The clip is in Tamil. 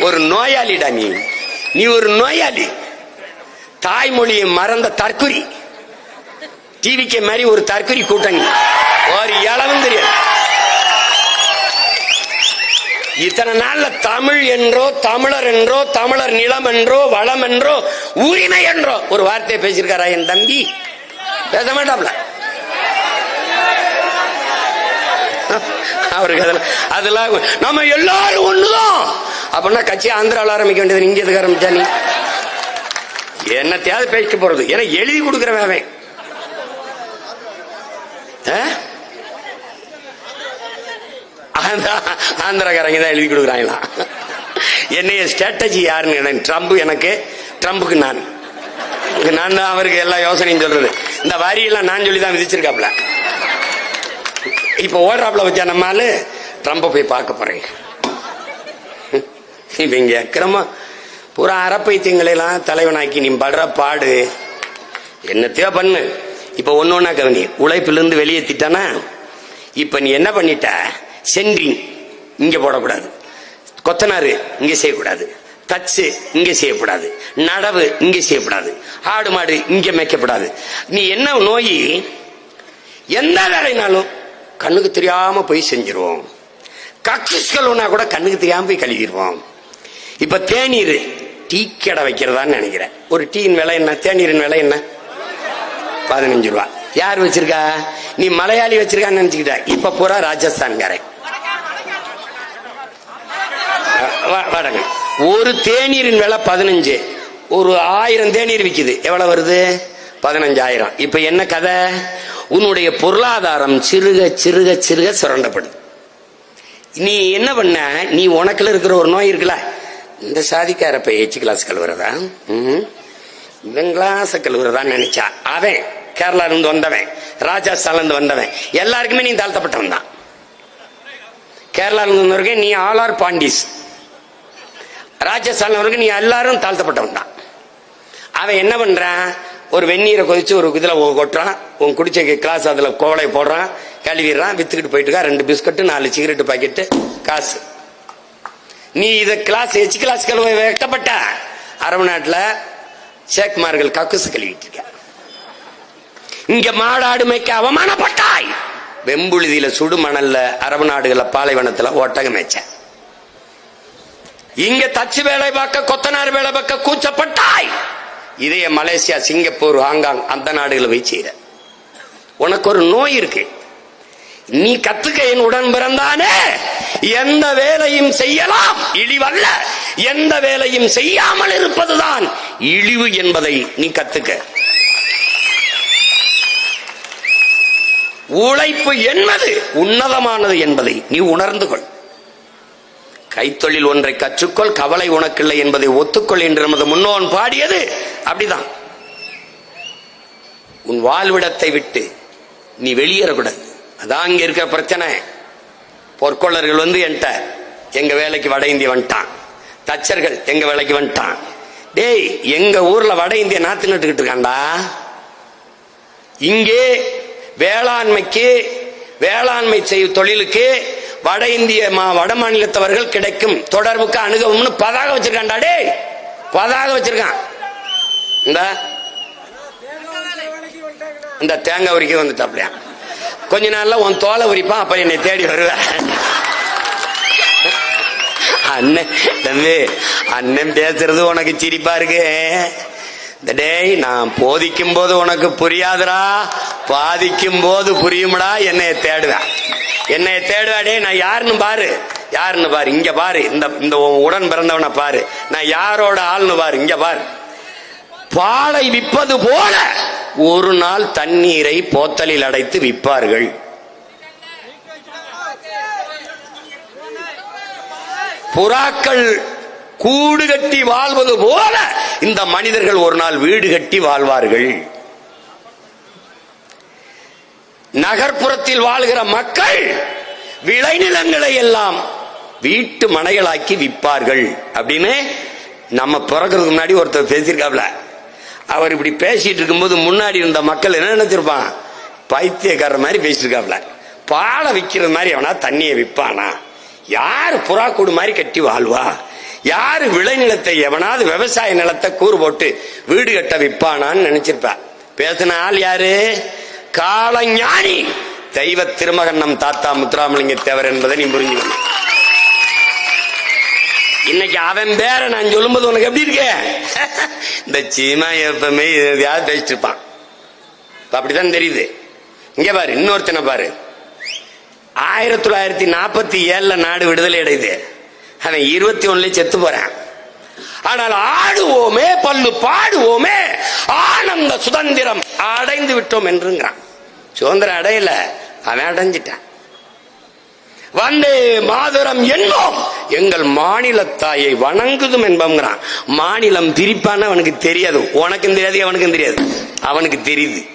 ஒரு நோயாளிடா நீ. நீ ஒரு நோயாளி. தாய்மொழியை மறந்த தற்குறி. டிவிக்கு மாதிரி ஒரு தற்குறி கூட்டணி ஒரு இளவும் தெரியாது இத்தனை நாள்ல தமிழ் என்றோ தமிழர் என்றோ தமிழர் நிலம் என்றோ வளம் என்றோ உரிமை என்றோ. ஒரு வார்த்தையை பேசியிருக்காரா என் தம்பி? பேச மாட்டாப்ல. அவருக்கு அதெல்லாம் அதெல்லாம் நம்ம எல்லாரும் ஒண்ணுதான். அப்படின்னா கட்சி ஆந்திராவில் ஆரம்பிக்க வேண்டியது இங்கே எதுக்கு ஆரம்பிச்சா நீ? என்னத்தையாவது பேசிட்டு போறது. ஏன்னா எழுதி கொடுக்குறவன் அவன். ஆ? ஆந்திரா- ஆந்திராக்காரங்க தான் எழுதி கொடுக்குறாங்களா? என்னைய ஸ்ட்ராட்டஜி யாருன்னு எனக்கு ட்ரம்ப் எனக்கு ட்ரம்புக்கு நான். நான் தான் அவருக்கு எல்லா யோசனையும் சொல்றது. இந்த வரியெல்லாம் நான் சொல்லி தான் விதிச்சிருக்காப்ல இப்போ ஓடுறாப்ல வச்சா நம்ம ட்ரம்ப போய் பார்க்க போறேன். இப்போ இங்கே அக்கிரமா பூரா அறப்பைத்தியங்களை எல்லாம் தலைவனாக்கி நீ படுற பாடு. என்னத்தையோ பண்ணு. இப்போ ஒன்று ஒன்றா கவனி உழைப்பிலிருந்து வெளியேத்திட்டானா இப்போ நீ என்ன பண்ணிட்ட? சென்ட்ரிங் இங்கே போடக்கூடாது. கொத்தனாரு இங்கே செய்யக்கூடாது. தச்சு இங்கே செய்யக்கூடாது. நடவு இங்கே செய்யக்கூடாது. ஆடு மாடு இங்கே மேய்க்கப்படாது. நீ என்ன நோய்? எந்த வேலைனாலும் கண்ணுக்கு தெரியாமல் போய் செஞ்சிருவோம். கக்குஸ்கல்னா கூட கண்ணுக்கு தெரியாமல் போய் கழுவிடுவோம். இப்ப தேநீர் டீ கடை வைக்கிறதான்னு நினைக்கிறேன். ஒரு டீயின் விலை என்ன? தேநீரின் விலை என்ன? பதினஞ்சு ரூபா. யார் வச்சிருக்கா? நீ மலையாளி வச்சிருக்கான்னு நினைச்சுக்கிட்ட. இப்ப பூரா ராஜஸ்தான்காரன். வா- வாடகை. ஒரு தேநீரின் விலை பதினஞ்சு. ஒரு ஆயிரம் தேநீர் விற்கிது எவ்வளவு வருது? பதினஞ்சாயிரம். இப்ப என்ன கதை? உன்னுடைய பொருளாதாரம் சிறுக சிறுக சிறுக சுரண்டப்படுது. நீ என்ன பண்ண? நீ உனக்கில் இருக்கிற ஒரு நோய் இருக்குல்ல? இந்த சாதிக்கார இப்ப எச்சு கிளாஸ் கழுவுறதா? ம். இவன் கிளாஸ் கழுவுறதான்னு நினைச்சா. அவன் கேரளால இருந்து வந்தவன் ராஜஸ்தான்ல இருந்து வந்தவன் எல்லாருக்குமே நீ தாழ்த்தப்பட்டவன் தான். கேரளால இருந்து வந்தவருக்கு நீ ஆல் ஆர் பாண்டிஸ். ராஜஸ்தான்ல வரைக்கும் நீ எல்லாரும் தாழ்த்தப்பட்டவன் தான். அவன் என்ன பண்றான்? ஒரு வெந்நீரை கொதிச்சு ஒரு இதில் கொட்டுறான். உன் குடிச்ச கிளாஸ் அதில் கோவலை போடுறான் கழுவிடுறான் வித்துக்கிட்டு போயிட்டுக்கா ரெண்டு பிஸ்கட்டு நாலு சிகரெட்டு பாக்கெட்டு காசு. நீ இத கிளாஸ் எச் கிளாஸ் கழுவ வெட்டப்பட்ட. அரபு நாட்டில் சேக்குமார்கள் கக்குசு கழுவிட்டு இருக்க இங்க மாடாடு மேய்க்க அவமானப்பட்டாய். வெம்புழுதியில சுடு மணல்ல அரபு நாடுகள பாலைவனத்துல ஒட்டகம் மேய்ச்ச இங்க தச்சு வேலை பார்க்க கொத்தனார் வேலை பார்க்க கூச்சப்பட்டாய். இதே மலேசியா சிங்கப்பூர் ஹாங்காங் அந்த நாடுகளை போய் செய்யற உனக்கு ஒரு நோய் இருக்கு. நீ கத்துக்க என் உடன் பிறந்தானே எந்த வேலையும் செய்யலாம் இழிவல்ல. எந்த வேலையும் செய்யாமல் இருப்பதுதான் இழிவு என்பதை நீ கத்துக்க. உழைப்பு என்பது உன்னதமானது என்பதை நீ உணர்ந்து கொள். கைத்தொழில் ஒன்றை கற்றுக்கொள் கவலை உனக்கில்லை என்பதை ஒத்துக்கொள் என்று நமது முன்னோன் பாடியது அப்படிதான். உன் வாழ்விடத்தை விட்டு நீ வெளியேறக்கூடாது. அதான் இங்க இருக்கிற பிரச்சனை. பொற்கொள்ளர்கள் வந்து என்கிட்ட எங்க வேலைக்கு வட இந்திய வந்துட்டான். தச்சர்கள் எங்க வேலைக்கு வந்துட்டான். டேய் எங்க ஊர்ல வட இந்திய நாத்து நட்டுக்கிட்டு இருக்கான்டா. இங்கே வேளாண்மைக்கு வேளாண்மை செய்யும் தொழிலுக்கு வட இந்திய மா- வட மாநிலத்தவர்கள் கிடைக்கும் தொடர்புக்கு அணுகவும்னு பதாக வச்சிருக்காண்டா டே பதாக வச்சிருக்கான். இந்த. இந்த தேங்காய் உரிக்க வந்துட்டாப்லையா? கொஞ்ச நாள்ல உன் தோலை உரிப்பான் அப்ப என்னை தேடி வருவேன் அண்ணன் தம்பி அண்ணன் பேசுறது உனக்கு சிரிப்பா இருக்கு. இந்த டேய் நான் போதிக்கும் போது உனக்கு புரியாதுடா. பாதிக்கும் போது புரியும்டா என்னைய தேடுவேன் என்னைய தேடுவா டேய் நான் யாருன்னு பாரு. யாருன்னு பாரு இங்க பாரு. இந்த இந்த உன் உடன் பிறந்தவனை பாரு. நான் யாரோட ஆள்னு பாரு இங்க பாரு. பாலை விற்பது போல. ஒரு நாள் தண்ணீரை போத்தலில் அடைத்து விற்பார்கள். புறாக்கள் கூடு கட்டி வாழ்வது போல இந்த மனிதர்கள் ஒரு நாள் வீடு கட்டி வாழ்வார்கள். நகர்ப்புறத்தில் வாழ்கிற மக்கள் விளைநிலங்களை எல்லாம் வீட்டு மனைகளாக்கி விற்பார்கள். அப்படின்னு நம்ம பிறக்கிறதுக்கு முன்னாடி ஒருத்தர் பேசியிருக்காப்ல. அவர் இப்படி பேசிட்டு இருக்கும்போது முன்னாடி இருந்த மக்கள் என்ன நினைச்சிருப்பான்? பைத்தியக்காரர் மாதிரி பேசிட்டு இருக்காப்ல பாலை விற்கிறது மாதிரி அவனா தண்ணியை விற்பானா? யார் புறாக்கூடு மாதிரி கட்டி வாழ்வா? யார் விளைநிலத்தை எவனாவது விவசாய நிலத்தை கூறு போட்டு வீடு கட்ட விற்பானான்னு நினைச்சிருப்பா. பேசின ஆள் யாரு? காலஞானி தெய்வ திருமகன் நம் தாத்தா முத்துராமலிங்க தேவர் என்பதை நீ புரிஞ்சுக்கணும். இன்னைக்கு அவன் பேர நான் சொல்லும்போது உனக்கு எப்படி இருக்க? இந்த சீமா எப்பவுமே எதையாவது பேசிட்டு இருப்பான். அப்படித்தான் தெரியுது. இங்க பாரு இன்னொருத்தனை பாரு. ஆயிரத்தி தொள்ளாயிரத்தி நாற்பத்தி ஏழுல நாடு விடுதலை அடையுது. அவன் இருபத்தி ஒண்ணுல செத்து போறான். ஆனால் ஆடுவோமே பல்லு பாடுவோமே ஆனந்த சுதந்திரம் அடைந்து விட்டோம் என்றுங்கிறான். சுதந்திரம் அடையல அவன் அடைஞ்சிட்டான். வந்தே மாதுரம் என்னோம் எங்கள் மாநில தாயை வணங்குதும் என்பங்கிறான் மாநிலம் பிரிப்பான்னு அவனுக்கு தெரியாது. உனக்கும் தெரியாது அவனுக்கும் தெரியாது. அவனுக்கு தெரியுது.